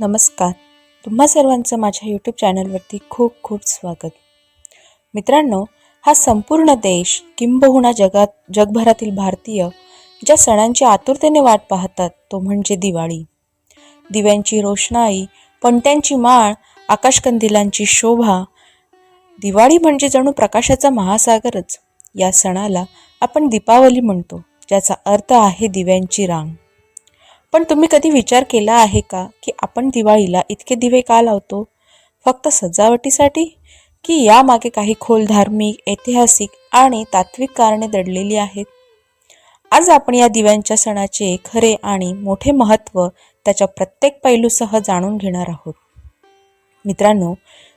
नमस्कार. तुम्हा सर्वांचं माझ्या यूट्यूब चॅनलवरती खूप खूप स्वागत. मित्रांनो हा संपूर्ण देश किंबहुना जगात जगभरातील भारतीय ज्या सणांची आतुरतेने वाट पाहतात तो म्हणजे दिवाळी. दिव्यांची रोषणाई पणत्यांची माळ आकाशकंदिलांची शोभा दिवाळी म्हणजे जणू प्रकाशाचा महासागरच. या सणाला आपण दीपावली म्हणतो ज्याचा अर्थ आहे दिव्यांची रांग. पण तुम्ही कधी विचार केला आहे का की आपण दिवाळीला इतके दिवे का लावतो? फक्त सजावटीसाठी? की यामागे काही खोल धार्मिक ऐतिहासिक आणि तात्विक कारणे दडलेली आहेत? आज आपण या दिव्यांच्या सणाचे खरे आणि मोठे महत्त्व त्याच्या प्रत्येक पैलूसह जाणून घेणार आहोत. मित्रांनो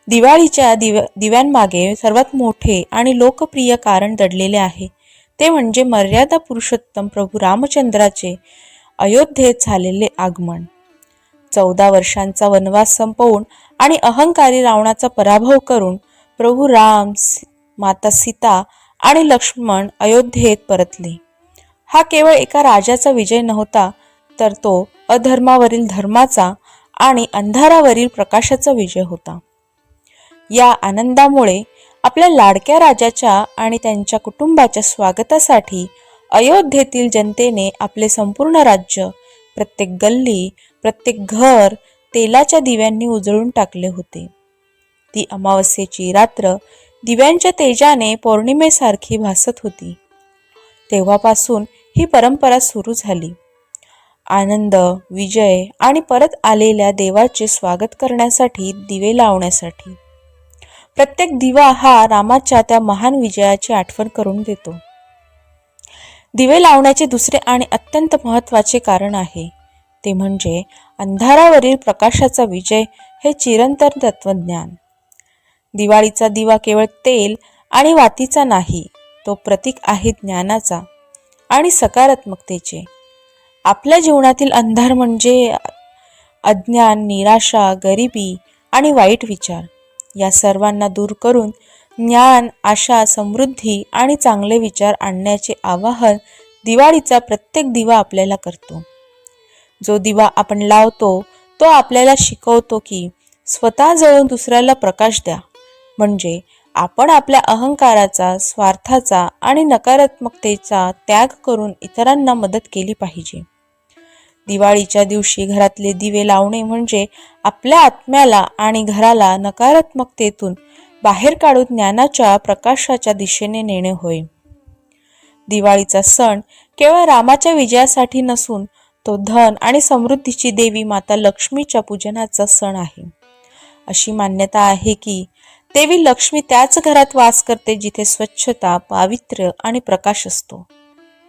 दिवाळीच्या दिव दिव्यांमागे सर्वात मोठे आणि लोकप्रिय कारण दडलेले आहे. ते म्हणजे मर्यादा पुरुषोत्तम प्रभू रामचंद्राचे अयोध्येत झालेले आगमन. चौदा वर्षांचा वनवास संपवून आणि अहंकारी रावणाचा पराभव करून प्रभू राम माता सीता आणि लक्ष्मण अयोध्येत परतले. हा केवळ एका राजाचा विजय नव्हता तर तो अधर्मावरील धर्माचा आणि अंधारावरील प्रकाशाचा विजय होता. या आनंदामुळे आपल्या लाडक्या राजाच्या आणि त्यांच्या कुटुंबाच्या स्वागतासाठी अयोध्येतील जनतेने आपले संपूर्ण राज्य प्रत्येक गल्ली प्रत्येक घर तेलाच्या दिव्यांनी उजळून टाकले होते. ती अमावस्येची रात्र दिव्यांच्या तेजाने पौर्णिमेसारखी भासत होती. तेव्हापासून ही परंपरा सुरू झाली. आनंद विजय आणि परत आलेल्या देवाचे स्वागत करण्यासाठी दिवे लावण्यासाठी. प्रत्येक दिवा हा रामाच्या त्या महान विजयाची आठवण करून देतो. दिवे लावण्याचे दुसरे आणि अत्यंत महत्त्वाचे कारण आहे. ते म्हणजे अंधारावरील प्रकाशाचा विजय हे चिरंतर तत्वज्ञान दिवाळीचा दिवा केवळ तेल आणि वातीचा नाही तो प्रतीक आहे ज्ञानाचा आणि सकारात्मकतेचे. आपल्या जीवनातील अंधार म्हणजे अज्ञान निराशा गरिबी आणि वाईट विचार. या सर्वांना दूर करून ज्ञान आशा समृद्धी आणि चांगले विचार आणण्याचे आवाहन दिवाळीचा प्रत्येक दिवा आपल्याला करतो. जो दिवा आपण लावतो तो आपल्याला शिकवतो की स्वतः जळून दुसऱ्याला प्रकाश द्या. म्हणजे आपण आपल्या अहंकाराचा स्वार्थाचा आणि नकारात्मकतेचा त्याग करून इतरांना मदत केली पाहिजे. दिवाळीच्या दिवशी घरातले दिवे लावणे म्हणजे आपल्या आत्म्याला आणि घराला नकारात्मकतेतून बाहेर काढून ज्ञानाच्या प्रकाशाच्या दिशेने नेणे होय. दिवाळीचा सण केवळ रामाच्या विजयासाठी नसून तो धन आणि समृद्धीची देवी माता लक्ष्मीच्या पूजनाचा सण आहे. अशी मान्यता आहे की देवी लक्ष्मी त्याच घरात वास करते जिथे स्वच्छता पावित्र्य आणि प्रकाश असतो.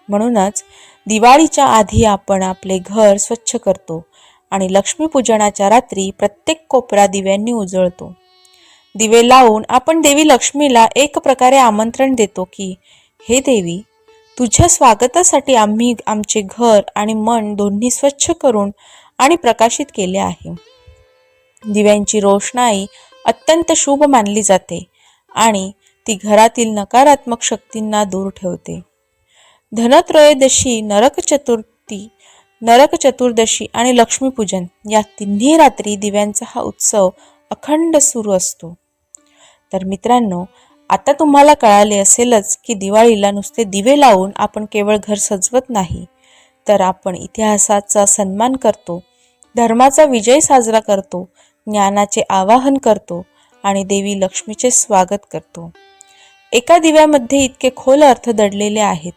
म्हणूनच दिवाळीच्या आधी आपण आपले घर स्वच्छ करतो आणि लक्ष्मीपूजनाच्या रात्री प्रत्येक कोपरा दिव्यांनी उजळतो. दिवे लावून आपण देवी लक्ष्मीला एक प्रकारे आमंत्रण देतो की हे देवी तुझ्या स्वागतासाठी आम्ही आमचे घर आणि मन दोन्ही स्वच्छ करून आणि प्रकाशित केले आहे. दिव्यांची रोषणाई अत्यंत शुभ मानली जाते आणि ती घरातील नकारात्मक शक्तींना दूर ठेवते. धनत्रयोदशी नरक चतुर्थी नरक चतुर्दशी आणि लक्ष्मीपूजन या तिन्ही रात्री दिव्यांचा हा उत्सव अखंड सुरू असतो. तर मित्रांनो आता तुम्हाला कळाले असेलच की दिवाळीला नुसते दिवे लावून आपण केवळ घर सजवत नाही तर आपण इतिहासाचा सन्मान करतो धर्माचा विजय साजरा करतो ज्ञानाचे आवाहन करतो आणि देवी लक्ष्मीचे स्वागत करतो. एका दिव्यामध्ये इतके खोल अर्थ दडलेले आहेत.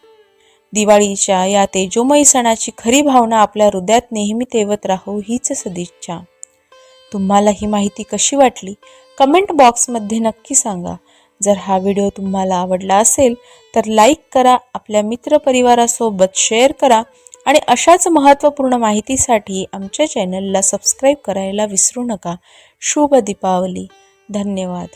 दिवाळीच्या या तेजोमयी सणाची खरी भावना आपल्या हृदयात नेहमी तेवत राहू हीच सदिच्छा. तुम्हाला ही माहिती कशी वाटली कमेंट बॉक्समध्ये नक्की सांगा. जर हा व्हिडिओ तुम्हाला आवडला असेल तर लाईक करा आपल्या मित्रपरिवारासोबत शेअर करा आणि अशाच महत्त्वपूर्ण माहितीसाठी आमच्या चॅनलला सबस्क्राईब करायला विसरू नका. शुभ दीपावली. धन्यवाद.